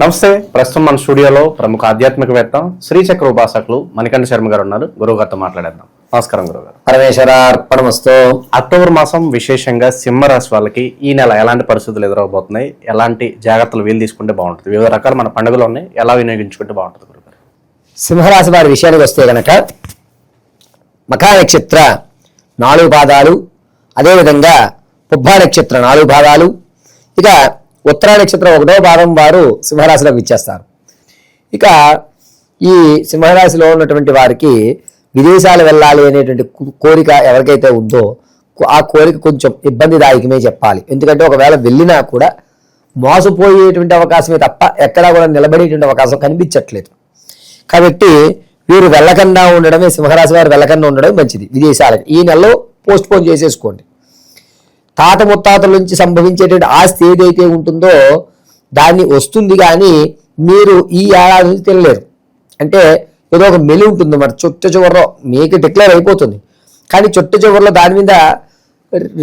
నమస్తే ప్రస్తుతం మన స్టూడియోలో ప్రముఖ ఆధ్యాత్మికవేత్త శ్రీచక్ర ఉపాసకులు మణికంఠ శర్మ గారు ఉన్నారు. గురువు గారితో మాట్లాడేద్దాం. నమస్కారం గురువు గారు పరమేశ్వర అర్పణమస్తు అక్టోబర్ మాసం విశేషంగా సింహరాశి వాళ్ళకి ఈ నెల ఎలాంటి పరిస్థితులు ఎదురవబోతున్నాయి? ఎలాంటి జాగ్రత్తలు వీలు తీసుకుంటే బాగుంటుంది? వివిధ రకాల మన పండుగలు ఉన్నాయి. ఎలా వినియోగించుకుంటే బాగుంటుంది గురువు గారు సింహరాశి వారి విషయానికి వస్తే గనక మఖా నక్షత్ర నాలుగు పాదాలు అదేవిధంగా పుబ్బా నక్షత్ర నాలుగు పాదాలు ఇక ఉత్తరా నక్షత్రం ఒకటో భాగం వారు సింహరాశిలోకి ఇచ్చేస్తారు ఇక ఈ సింహరాశిలో ఉన్నటువంటి వారికి విదేశాలు వెళ్ళాలి అనేటువంటి కోరిక ఎవరికైతే ఉందో ఆ కోరిక కొంచెం ఇబ్బందిదాయకమే చెప్పాలి. ఎందుకంటే ఒకవేళ వెళ్ళినా కూడా మోసపోయేటువంటి అవకాశమే తప్ప ఎక్కడా కూడా నిలబడేటువంటి అవకాశం కనిపించట్లేదు. కాబట్టి వీరు వెళ్ళకుండా ఉండడమే సింహరాశి వారు వెళ్ళకుండా ఉండడమే మంచిది. విదేశాలకు ఈ నెలలో పోస్ట్ పోన్ చేసేసుకోండి. తాత ముత్తాతల నుంచి సంభవించేటువంటి ఆస్తి ఏదైతే ఉంటుందో దాన్ని వస్తుంది కానీ మీరు ఈ ఏడాది నుంచి తినలేరు. అంటే ఏదో ఒక మెలి ఉంటుంది మరి చుట్ట చివరిలో మీకు డిక్లేర్ అయిపోతుంది. కానీ చుట్ట చివరిలో దాని మీద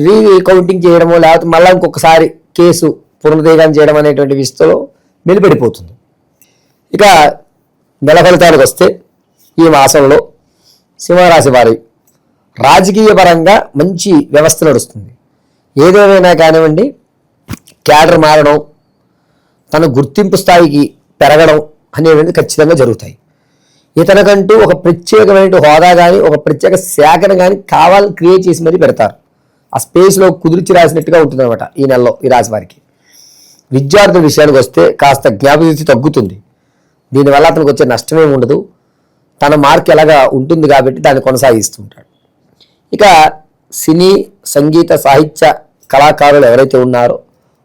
రీ కౌంటింగ్ చేయడమో లేకపోతే మళ్ళీ ఇంకొకసారి కేసు పునరుద్ధీకరణ చేయడం అనేటువంటి విషయంలో నిలబడిపోతుంది. ఇక నెల ఫలితాలకు వస్తే ఈ మాసంలో సింహరాశి వారి రాజకీయ పరంగా మంచి వ్యవస్థ నడుస్తుంది. ఏదేమైనా కానివ్వండి క్యాడర్ మారడం తన గుర్తింపు స్థాయికి పెరగడం అనేవి ఖచ్చితంగా జరుగుతాయి. ఇతనికంటూ ఒక ప్రత్యేకమైన హోదా కానీ ఒక ప్రత్యేక శాఖను కానీ కావాలని క్రియేట్ చేసి మరీ పెడతారు. ఆ స్పేస్లో కుదిర్చి రాసినట్టుగా ఉంటుందన్నమాట ఈ నెలలో ఈ రాశి వారికి. విద్యార్థుల విషయానికి వస్తే కాస్త జ్ఞాపకశక్తి తగ్గుతుంది. దీనివల్ల అతనికి వచ్చే నష్టమేమి ఉండదు. తన మార్క్ ఎలాగా ఉంటుంది కాబట్టి దాన్ని కొనసాగిస్తుంటాడు ఇక సినీ సంగీత సాహిత్య కళాకారులు ఎవరైతే ఉన్నారో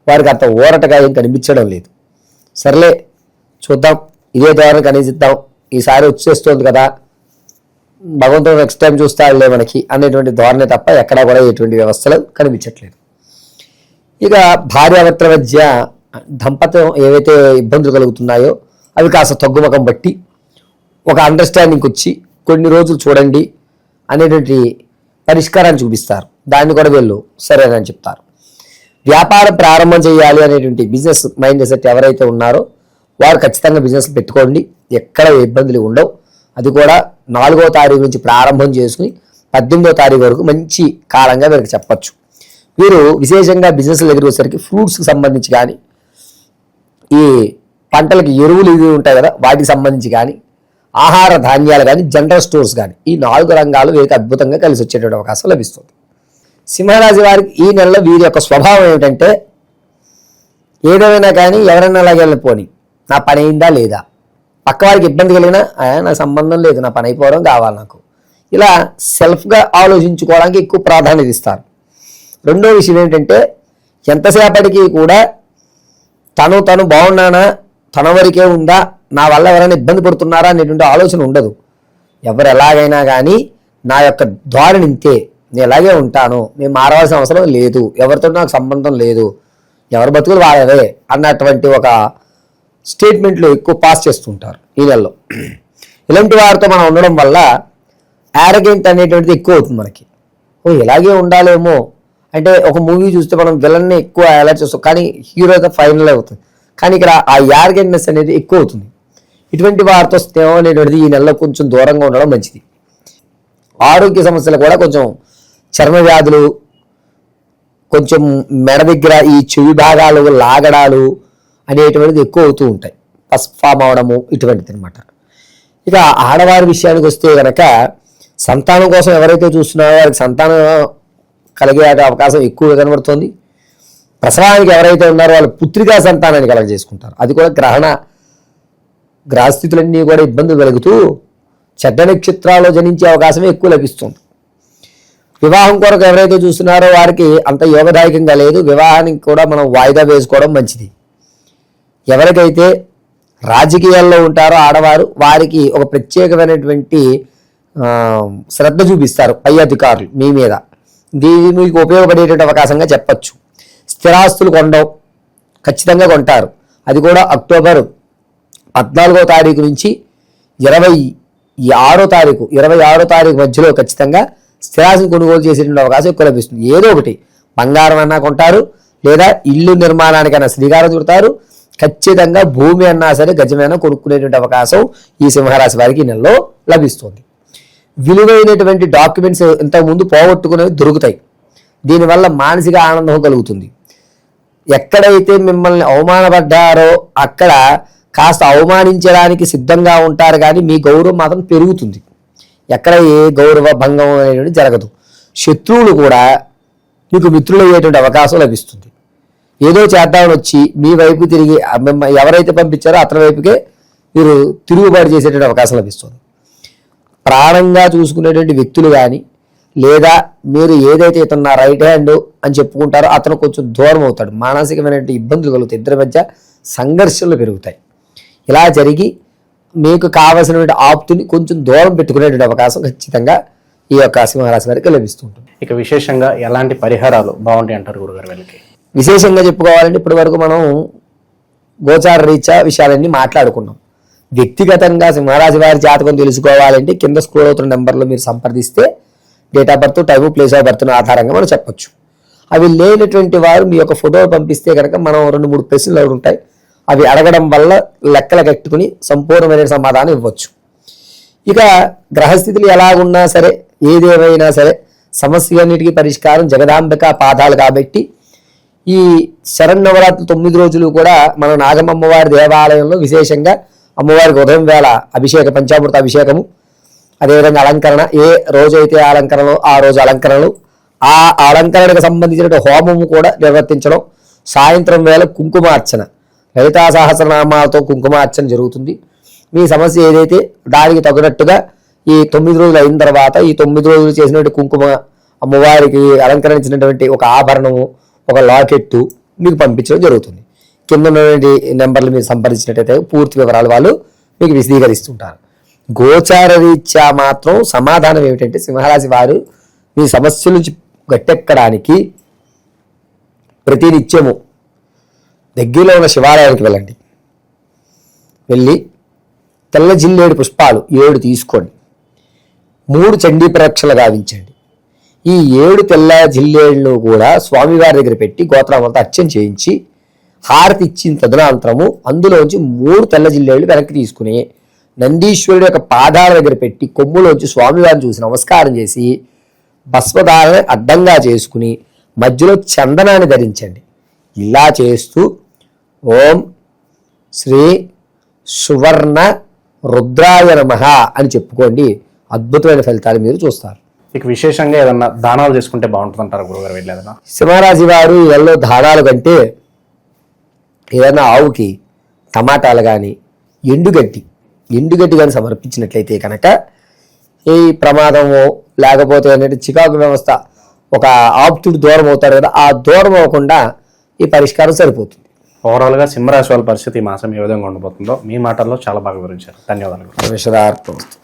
వారికి అంత ఊరటగా ఏం కనిపించడం లేదు. సర్లే చూద్దాం. ఇదే ద్వారా కనిపిద్దాం. ఈసారి వచ్చేస్తుంది కదా. భగవంతుడు నెక్స్ట్ టైం చూస్తాడులే మనకి అనేటువంటి ధోరణి తప్ప ఎక్కడా కూడా ఎటువంటి వ్యవస్థలు కనిపించట్లేదు. ఇక భార్యాభర్తల మధ్య దంపత్యం ఏవైతే ఇబ్బందులు కలుగుతున్నాయో అవి కాస్త తగ్గుముఖం బట్టి ఒక అండర్స్టాండింగ్కి వచ్చి కొన్ని రోజులు చూడండి అనేటువంటి పరిష్కారాన్ని చూపిస్తారు. దాన్ని కూడా వీళ్ళు. సరేనని చెప్తారు. వ్యాపారం ప్రారంభం చేయాలి అనేటువంటి బిజినెస్ మైండ్ సెట్ ఎవరైతే ఉన్నారో వారు ఖచ్చితంగా బిజినెస్ పెట్టుకోండి. ఎక్కడ ఇబ్బందులు ఉండవు. అది కూడా నాలుగో తారీఖు నుంచి ప్రారంభం చేసుకుని పద్దెనిమిదో తారీఖు వరకు మంచి కాలంగా వీరికి చెప్పచ్చు. వీరు విశేషంగా బిజినెస్ దగ్గరికి వచ్చేసరికి ఫ్రూట్స్కి సంబంధించి కానీ ఈ పంటలకి ఎరువులు ఇవి ఉంటాయి కదా వాటికి సంబంధించి కానీ ఆహార ధాన్యాలు కానీ జనరల్ స్టోర్స్ కానీ ఈ నాలుగు రంగాలు వీరికి అద్భుతంగా కలిసి వచ్చేటువంటి అవకాశం లభిస్తుంది. సింహరాశి వారికి ఈ నెలలో వీరి యొక్క స్వభావం ఏమిటంటే ఏదేమైనా కానీ ఎవరైనా అలాగే వెళ్ళిపోని నా పని అయిందా లేదా? పక్క వారికి ఇబ్బంది కలిగినా "ఆ, నా సంబంధం లేదు నా పని అయిపోవడం కావాలి నాకు. ఇలా సెల్ఫ్గా ఆలోచించుకోవడానికి ఎక్కువ ప్రాధాన్యత ఇస్తారు. రెండో విషయం ఏంటంటే ఎంతసేపటికి కూడా తను తను బాగున్నానా తన వరకే ఉందా నా వల్ల ఎవరైనా ఇబ్బంది పడుతున్నారా అనేటువంటి ఆలోచన ఉండదు. ఎవరు ఎలాగైనా కానీ నా యొక్క ధోరణి ఇంతే. నేను ఎలాగే ఉంటాను. నేను మారవలసిన అవసరం లేదు. ఎవరితో నాకు సంబంధం లేదు. ఎవరి బతుకులు వాడవే అన్నటువంటి ఒక స్టేట్మెంట్లు ఎక్కువ పాస్ చేస్తుంటారు ఈ నెలలో. ఇలాంటి వారితో మనం ఉండడం వల్ల యారగెంట్ అనేటువంటిది ఎక్కువ అవుతుంది మనకి. ఓ ఇలాగే ఉండాలేమో. అంటే ఒక మూవీ చూస్తే మనం విలన్ని ఎక్కువ ఎలా చూస్తాం. కానీ హీరో అయితే ఫైనల్ అవుతుంది. కానీ ఇక్కడ ఆ యారగెంట్నెస్ అనేది ఎక్కువ అవుతుంది. ఇటువంటి వారితో స్నేహం అనేటువంటిది ఈ నెలలో కొంచెం దూరంగా ఉండడం మంచిది. ఆరోగ్య సమస్యలు కూడా కొంచెం చర్మ వ్యాధులు కొంచెం మెడ దగ్గర ఈ చెవి భాగాలు లాగడాలు అనేటువంటిది ఎక్కువ అవుతూ ఉంటాయి. పసుపు ఫామ్ అవడము ఇటువంటిది అనమాట ఇక ఆడవారి విషయానికి వస్తే కనుక సంతానం కోసం ఎవరైతే చూస్తున్నారో వారికి సంతానం కలిగే అవకాశం ఎక్కువ కనబడుతుంది. ప్రసవానికి ఎవరైతే ఉన్నారో వాళ్ళు పుత్రికా సంతానాన్ని కలగజేసుకుంటారు. అది కూడా గ్రహణ గ్రహస్థితులన్నీ కూడా ఇబ్బందులు కలుగుతూ చెడ్డ నక్షత్రాల్లో జనించే అవకాశమే ఎక్కువ లభిస్తుంది. వివాహం కొరకు ఎవరైతే చూస్తున్నారో వారికి అంత యోగదాయకంగా లేదు. వివాహానికి కూడా మనం వాయిదా వేసుకోవడం మంచిది. ఎవరికైతే రాజకీయాల్లో ఉంటారో ఆడవారు వారికి ఒక ప్రత్యేకమైనటువంటి శ్రద్ధ చూపిస్తారు పై అధికారులు మీ మీద. దీని మీకు ఉపయోగపడేటువంటి అవకాశంగా చెప్పచ్చు. స్థిరాస్తులు కొనడం ఖచ్చితంగా కొంటారు. అది కూడా అక్టోబర్ పద్నాలుగో తారీఖు నుంచి ఇరవై ఆరో తారీఖు ఇరవై ఆరో తారీఖు మధ్యలో ఖచ్చితంగా స్థిరాస్తిని కొనుగోలు చేసేటువంటి అవకాశం ఎక్కువ లభిస్తుంది. ఏదో ఒకటి. బంగారం అన్నా కొంటారు లేదా ఇల్లు నిర్మాణానికైనా శ్రీకారం చుడతారు. ఖచ్చితంగా భూమి అన్నా సరే గజమైనా కొనుక్కునేటువంటి అవకాశం ఈ సింహరాశి వారికి నెలలో లభిస్తుంది. విలువైనటువంటి డాక్యుమెంట్స్ ఇంతకుముందు పోగొట్టుకునేవి దొరుకుతాయి. దీనివల్ల మానసిక ఆనందం కలుగుతుంది. ఎక్కడైతే మిమ్మల్ని అవమానపడ్డారో అక్కడ కాస్త అవమానించడానికి సిద్ధంగా ఉంటారు కానీ మీ గౌరవం మాత్రం పెరుగుతుంది. ఎక్కడ ఏ గౌరవ భంగం అనేటువంటి జరగదు. శత్రువులు కూడా మీకు మిత్రులయ్యేటువంటి అవకాశం లభిస్తుంది. ఏదో చేద్దామని వచ్చి మీ వైపు తిరిగి ఆ ఎవరైతే పంపించారో అతని వైపుకే మీరు తిరుగుబాటు చేసేటువంటి అవకాశం లభిస్తుంది. ప్రాణంగా చూసుకునేటువంటి వ్యక్తులు కానీ లేదా మీరు ఏదైతే ఇతను నా రైట్ హ్యాండ్ అని చెప్పుకుంటారో అతను కొంచెం దూరం అవుతాడు. మానసికమైనటువంటి ఇబ్బందులు కలుగుతాయి. ఇద్దరి మధ్య సంఘర్షణలు పెరుగుతాయి. ఇలా జరిగి మీకు కావలసినటువంటి ఆప్తుని కొంచెం దూరం పెట్టుకునేటువంటి అవకాశం ఖచ్చితంగా ఈ యొక్క సింహరాశి వారికి లభిస్తుంటుంది ఇక విశేషంగా ఎలాంటి పరిహారాలు బాగుంటాయి అంటారు గురుగారు వీళ్ళకి? విశేషంగా చెప్పుకోవాలంటే ఇప్పటి వరకు మనం గోచార రీత్యా విషయాలన్నీ మాట్లాడుకున్నాం. వ్యక్తిగతంగా సింహరాశి వారి జాతకం తెలుసుకోవాలంటే కింద స్క్రోల్ అవుతున్న నెంబర్లో మీరు సంప్రదిస్తే date of birth time place of birth ఆధారంగా మనం చెప్పొచ్చు. అవి లేనటువంటి వారు మీ యొక్క ఫోటో పంపిస్తే కనుక మనం రెండు మూడు ప్రశ్నలు ఉంటాయి. అవి అడగడం వల్ల లెక్కలు కట్టుకుని సంపూర్ణమైన సమాధానం ఇవ్వచ్చు. ఇక గ్రహస్థితులు ఎలాగున్నా సరే ఏదేమైనా సరే సమస్యలన్నిటికీ పరిష్కారం జగదాంబిక పాదాలు కాబట్టి ఈ శరన్నవరాత్రి తొమ్మిది రోజులు కూడా మన నాగమమ్మవారి దేవాలయంలో విశేషంగా అమ్మవారికి ఉదయం వేళ అభిషేక పంచామృత అభిషేకము అదేవిధంగా అలంకరణ ఏ రోజైతే అలంకరణలో ఆ రోజు అలంకరణలు ఆ అలంకరణకు సంబంధించిన హోమము కూడా నిర్వర్తించడం సాయంత్రం వేళ కుంకుమార్చన. లలితా సహస్రనామాలతో కుంకుమార్చన జరుగుతుంది. మీ సమస్య ఏదైతే దానికి తగినట్టుగా ఈ తొమ్మిది రోజులు అయిన తర్వాత ఈ తొమ్మిది రోజులు చేసినటువంటి కుంకుమ అమ్మవారికి అలంకరించినటువంటి ఒక ఆభరణము ఒక లాకెట్టు మీకు పంపించడం జరుగుతుంది. కింద ఉన్నటువంటి నెంబర్లు మీరు సంప్రదించినట్టయితే పూర్తి వివరాలు వాళ్ళు మీకు విశదీకరిస్తుంటారు. గోచార రీత్యా మాత్రం సమాధానం ఏమిటంటే సింహరాశి వారు మీ సమస్య నుంచి గట్టెక్కడానికి ప్రతినిత్యము దగ్గరలో ఉన్న శివాలయానికి వెళ్ళండి. వెళ్ళి తెల్ల జిల్లేడు పుష్పాలు ఏడు తీసుకోండి. మూడు చండీ ప్రదక్షిణలు గావించండి. ఈ ఏడు తెల్ల జిల్లేళ్ళు కూడా స్వామివారి దగ్గర పెట్టి గోత్రామంతా అర్చన చేయించి హారతి ఇచ్చిన తదనంతరము అందులోంచి మూడు తెల్ల జిల్లేళ్ళు వెనక్కి తీసుకుని నందీశ్వరుడు యొక్క పాదాల దగ్గర పెట్టి కొమ్ములోంచి స్వామివారిని చూసి నమస్కారం చేసి భస్మధారణ అడ్డంగా చేసుకుని మధ్యలో చందనాన్ని ధరించండి. ఇలా చేస్తూ ఓం శ్రీ సువర్ణ రుద్రాయ నమః అని చెప్పుకోండి. అద్భుతమైన ఫలితాలు మీరు చూస్తారు. ఇక విశేషంగా ఏదన్నా దానాలు చేసుకుంటే బాగుంటుంది అంటారు గురుగారు వీళ్ళు ఏదైనా? సింహరాశి వారు ఎల్లో దానాలు కంటే ఏదైనా ఆవుకి టమాటాలు కానీ ఎండుగడ్డి ఎండుగడ్డి కానీ సమర్పించినట్లయితే కనుక ఈ ప్రమాదము లేకపోతే అనేది చికాకు వ్యవస్థ ఒక ఆప్తుడు దూరం అవుతాడు కదా ఆ దూరం అవ్వకుండా ఈ పరిష్కారం సరిపోతుంది. ఓవరాల్గా సింహరాశి వాళ్ళ పరిస్థితి ఈ మాసం ఏ విధంగా ఉండబోతుందో మీ మాటల్లో చాలా బాగా వివరించారు. ధన్యవాదాలు.